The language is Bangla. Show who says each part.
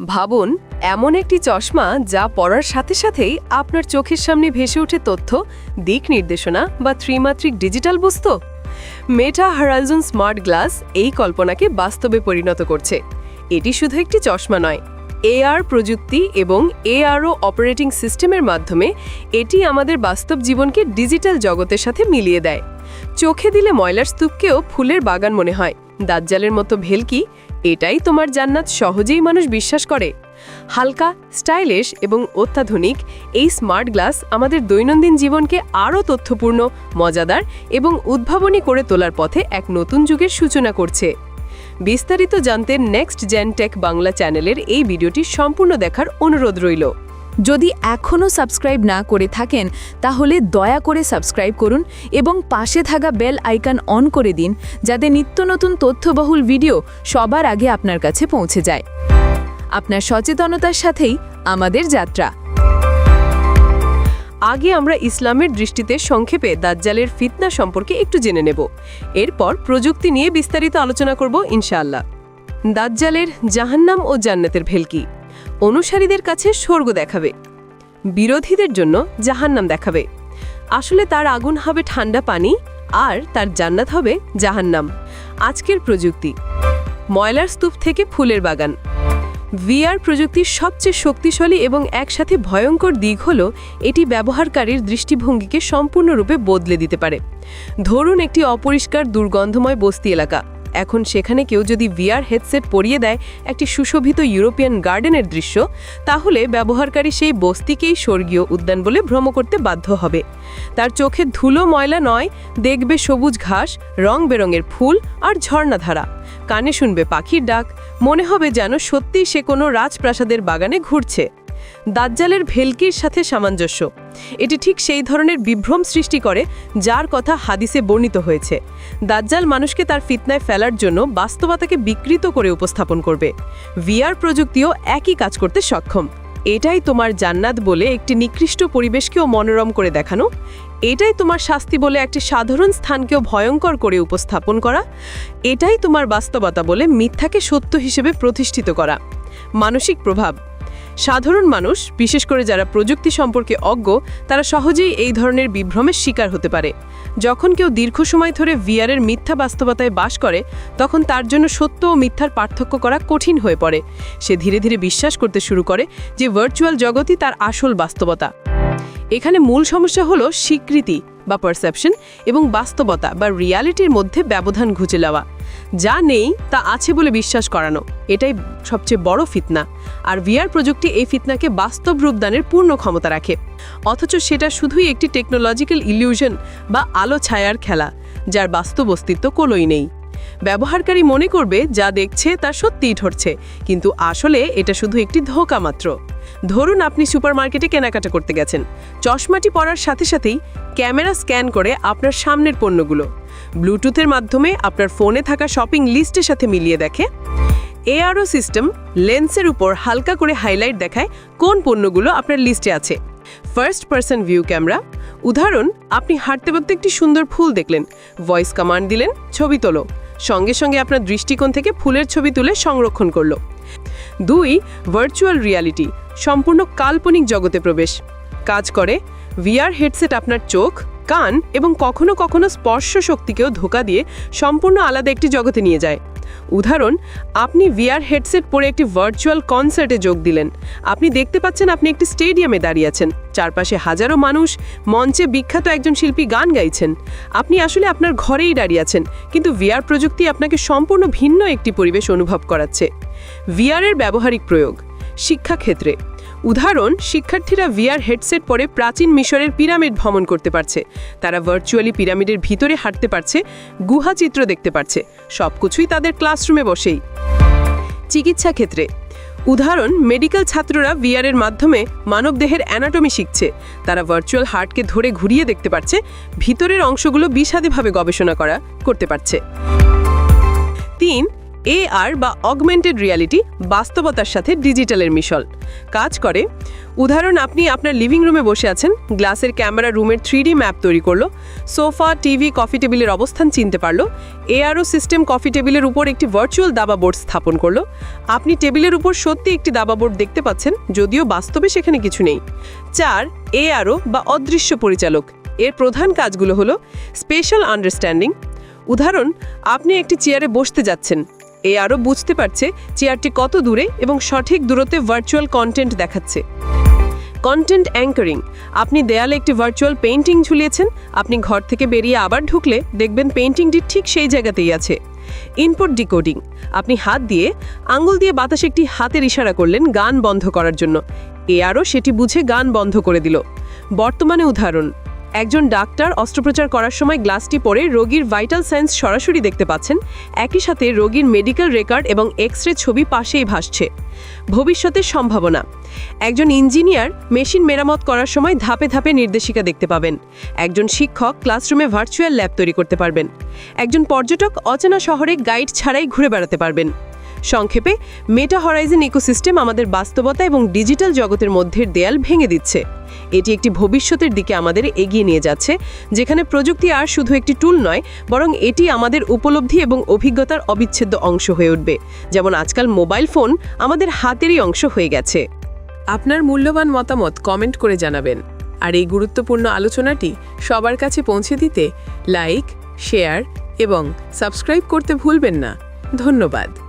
Speaker 1: ভাবুন, এমন একটি চশমা যা পড়ার সাথে সাথেই আপনার চোখের সামনে ভেসে ওঠে তথ্য, দিক নির্দেশনা বা ত্রিমাত্রিক ডিজিটাল বস্তু। মেটা হারালজন স্মার্ট গ্লাস এই কল্পনাকে বাস্তবে পরিণত করছে। এটি শুধু একটি চশমা নয় এআর প্রযুক্তি এবং এআরও অপারেটিং সিস্টেমের মাধ্যমে এটি আমাদের বাস্তব জীবনকে ডিজিটাল জগতের সাথে মিলিয়ে দেয়। চোখে দিলে ময়লার স্তূপকেও ফুলের বাগান মনে হয়। দাজ্জালের মতো ভেলকি এটাই তোমার জান্নাত সহজেই মানুষ বিশ্বাস করে। হালকা, স্টাইলিশ এবং অত্যাধুনিক এই স্মার্ট গ্লাস আমাদের দৈনন্দিন জীবনকে আরও তথ্যপূর্ণ, মজাদার এবং উদ্ভাবনী করে তোলার পথে এক নতুন যুগের সূচনা করছে। বিস্তারিত জানতে নেক্সট জেন টেক বাংলা চ্যানেলের এই ভিডিওটি সম্পূর্ণ দেখার অনুরোধ রইল।
Speaker 2: যদি এখনও সাবস্ক্রাইব না করে থাকেন, তাহলে দয়া করে সাবস্ক্রাইব করুন এবং পাশে থাকা বেল আইকন অন করে দিন যাতে নিত্য নতুন তথ্যবহুল ভিডিও সবার আগে আপনার কাছে পৌঁছে যায়। আপনার সচেতনতার সাথেই আমাদের যাত্রা।
Speaker 1: আগে আমরা ইসলামের দৃষ্টিতে সংক্ষেপে দাজ্জালের ফিতনা সম্পর্কে একটু জেনে নেব। এরপর প্রযুক্তি নিয়ে বিস্তারিত আলোচনা করব ইনশাআল্লাহ। দাজ্জালের জাহান্নাম ও জান্নাতের ভেলকি। অনুসারীদের কাছে স্বর্গ দেখাবে। বিরোধীদের জন্য জাহান্নাম দেখাবে। আসলে তার আগুন হবে ঠান্ডা পানি, আর তার জান্নাত হবে জাহান্নাম। আজকের প্রযুক্তি। ময়লার স্তূপ থেকে ফুলের বাগান। ভিআর প্রযুক্তির সবচেয়ে শক্তিশালী এবং একসাথে ভয়ঙ্কর দিক হল, এটি ব্যবহারকারীর দৃষ্টিভঙ্গিকে সম্পূর্ণরূপে বদলে দিতে পারে। ধরুন একটি অপরিষ্কার, দুর্গন্ধময় বস্তি এলাকা। এখন সেখানে কেউ যদি ভিআর হেডসেট পরিয়ে দেয় একটি সুশোভিত ইউরোপিয়ান গার্ডেনের দৃশ্য, তাহলে ব্যবহারকারী সেই বস্তিকেই স্বর্গীয় উদ্যান বলে ভ্রম করতে বাধ্য হবে। তার চোখে ধুলো ময়লা নয়, দেখবে সবুজ ঘাস, রং বেরঙের ফুল আর ঝর্ণাধারা। কানে শুনবে পাখির ডাক, মনে হবে যেন সত্যিই সে কোনো রাজপ্রাসাদের বাগানে ঘুরছে। দাজ্জালের ভেলকির সাথে সামঞ্জস্য। এটি ঠিক সেই ধরনের বিভ্রম সৃষ্টি করে যার কথা হাদিসে বর্ণিত হয়েছে। দাজ্জাল মানুষকে তার ফিতনায় ফেলার জন্য বাস্তবতাকে বিকৃত করে উপস্থাপন করবে। ভিআর প্রযুক্তিও একই কাজ করতে সক্ষম। এটাই তোমার জান্নাত বলে একটি নিকৃষ্ট পরিবেশকেও মনোরম করে দেখানো। এটাই তোমার শাস্তি বলে একটি সাধারণ স্থানকেও ভয়ঙ্কর করে উপস্থাপন করা। এটাই তোমার বাস্তবতা বলে মিথ্যাকে সত্য হিসেবে প্রতিষ্ঠিত করা। মানসিক প্রভাব। সাধারণ মানুষ, বিশেষ করে যারা প্রযুক্তি সম্পর্কে অজ্ঞ, তারা সহজেই এই ধরনের বিভ্রমের শিকার হতে পারে। যখন কেউ দীর্ঘ সময় ধরে ভিআরের মিথ্যা বাস্তবতায় বাস করে, তখন তার জন্য সত্য ও মিথ্যার পার্থক্য করা কঠিন হয়ে পড়ে। সে ধীরে ধীরে বিশ্বাস করতে শুরু করে যে ভার্চুয়াল জগতই তার আসল বাস্তবতা। এখানে মূল সমস্যা হলো স্বীকৃতি বা পারসেপশন এবং বাস্তবতা বা রিয়ালিটির মধ্যে ব্যবধান ঘুচে যাওয়া। যা নেই তা আছে বলে বিশ্বাস করানো। এটাই সবচেয়ে বড় ফিতনা। আর ভিআর প্রযুক্তি এই ফিতনাকে বাস্তব রূপদানের পূর্ণ ক্ষমতা রাখে। অথচ সেটা শুধুই একটি টেকনোলজিক্যাল ইলিউশন বা আলো ছায়ার খেলা, যার বাস্তব অস্তিত্ব কোলোই নেই। ব্যবহারকারী মনে করবে, যা দেখছে তা সত্যিই ঠরছে কিন্তু আসলে এটা শুধু একটি ধোঁকা মাত্র। ধরুন আপনি সুপারমার্কেটে কেনাকাটা করতে গেছেন। চশমাটি পরার সাথে সাথেই ক্যামেরা স্ক্যান করে আপনার সামনের পণ্যগুলো। ব্লুটুথের মাধ্যমে আপনার ফোনে থাকা শপিং লিস্টের সাথে মিলিয়ে দেখে। এআরও সিস্টেম লেন্সের উপর হালকা করে হাইলাইট দেখায় কোন পণ্যগুলো আপনার লিস্টে আছে। First person view camera. উদাহরণ, আপনি হাঁটতে হাঁটতে একটি সুন্দর ফুল দেখলেন। ভয়েস কমান্ড দিলেন, ছবি তোলো। সঙ্গে সঙ্গে আপনার দৃষ্টিকোণ থেকে ফুলের ছবি তুলে সংরক্ষণ করল। দুই, ভার্চুয়াল রিয়ালিটি, সম্পূর্ণ কাল্পনিক জগতে প্রবেশ। কাজ করে, ভিআর হেডসেট আপনার চোখ কান এবং কখনো কখনো স্পর্শ শক্তিকেও ধোকা দিয়ে সম্পূর্ণ আলাদা একটি জগতে নিয়ে যায়। উদাহরণ, আপনি ভিআর হেডসেট পরে একটি ভার্চুয়াল কনসার্টে যোগ দিলেন। আপনি দেখতে পাচ্ছেন আপনি একটি স্টেডিয়ামে দাঁড়িয়ে আছেন। চারপাশে হাজারো মানুষ মঞ্চে বিখ্যাত একজন শিল্পী গান গাইছেন। আপনি আসলে আপনার ঘরেই দাঁড়িয়ে আছেন, কিন্তু ভিআর প্রযুক্তি আপনাকে সম্পূর্ণ ভিন্ন একটি পরিবেশ অনুভব করাচ্ছে। ভিআরের ব্যবহারিক প্রয়োগ, শিক্ষাক্ষেত্রে। উদাহরণ, শিক্ষার্থীরা ভিআর হেডসেট পরে প্রাচীন মিশরের পিরামিড ভ্রমণ করতে পারছে। তারা ভার্চুয়ালি পিরামিডের ভিতরে হাঁটতে পারছে, গুহা চিত্র দেখতে পারছে। সবকিছুই তাদের ক্লাসরুমে বসেই। চিকিৎসা ক্ষেত্রে। উদাহরণ মেডিকেল ছাত্ররা ভিআরের মাধ্যমে মানবদেহের অ্যানাটমি শিখছে। তারা ভার্চুয়াল হার্টকে ধরে ঘুরিয়ে দেখতে পারছে, ভিতরের অংশগুলো বিষাদীভাবে গবেষণা করা, করতে পারছে। তিন এআর বা অগমেন্টেড রিয়ালিটি বাস্তবতার সাথে ডিজিটালের মিশল। কাজ করে, উদাহরণ, আপনি আপনার লিভিং রুমে বসে আছেন গ্লাসের ক্যামেরা রুমের থ্রি ম্যাপ তৈরি করল সোফা টিভি কফি টেবিলের অবস্থান চিনতে পারল এআরও সিস্টেম কফি টেবিলের উপর একটি ভার্চুয়াল দাবা বোর্ড স্থাপন করল। আপনি টেবিলের উপর সত্যি একটি দাবা বোর্ড দেখতে পাচ্ছেন, যদিও বাস্তবে সেখানে কিছু নেই। চার এআরও বা অদৃশ্য পরিচালক। এর প্রধান কাজগুলো হলো স্পেশাল আন্ডারস্ট্যান্ডিং উদাহরণ, আপনি একটি চেয়ারে বসতে যাচ্ছেন এ আরও বুঝতে পারছে চেয়ারটি কত দূরে এবং সঠিক দূরত্বে ভার্চুয়াল কন্টেন্ট দেখাচ্ছে। কন্টেন্ট অ্যাঙ্কারিং আপনি দেয়ালে একটি ভার্চুয়াল পেইন্টিং ঝুলিয়েছেন, আপনি ঘর থেকে বেরিয়ে আবার ঢুকলে দেখবেন পেইন্টিংটি ঠিক সেই জায়গাতেই আছে। ইনপুট ডিকোডিং আপনি হাত দিয়ে আঙ্গুল দিয়ে বাতাসে একটি হাতের ইশারা করলেন গান বন্ধ করার জন্য। এ আরও সেটি বুঝে গান বন্ধ করে দিল। বর্তমানে উদাহরণ। একজন ডাক্তার অস্ত্রোপচার করার সময় গ্লাসটি পরে রোগীর ভাইটাল সায়েন্স সরাসরি দেখতে পাচ্ছেন। একই সাথে রোগীর মেডিকেল রেকর্ড এবং এক্স রে ছবি পাশেই ভাসছে। ভবিষ্যতের সম্ভাবনা। একজন ইঞ্জিনিয়ার মেশিন মেরামত করার সময় ধাপে ধাপে নির্দেশিকা দেখতে পাবেন। একজন শিক্ষক ক্লাসরুমে ভার্চুয়াল ল্যাব তৈরি করতে পারবেন। একজন পর্যটক অচেনা শহরে গাইড ছাড়াই ঘুরে বেড়াতে পারবেন। সংক্ষেপে মেটা হরাইজেন ইকোসিস্টেম আমাদের বাস্তবতা এবং ডিজিটাল জগতের মধ্যের দেয়াল ভেঙে দিচ্ছে। এটি একটি ভবিষ্যতের দিকে আমাদের এগিয়ে নিয়ে যাচ্ছে, যেখানে প্রযুক্তি আর শুধু একটি টুল নয়, বরং এটি আমাদের উপলব্ধি এবং অভিজ্ঞতার অবিচ্ছেদ্য অংশ হয়ে উঠবে। যেমন আজকাল মোবাইল ফোন আমাদের হাতেরই অংশ হয়ে গেছে। আপনার মূল্যবান মতামত কমেন্ট করে জানাবেন। আর এই গুরুত্বপূর্ণ আলোচনাটি সবার কাছে পৌঁছে দিতে লাইক শেয়ার এবং সাবস্ক্রাইব করতে ভুলবেন না। ধন্যবাদ।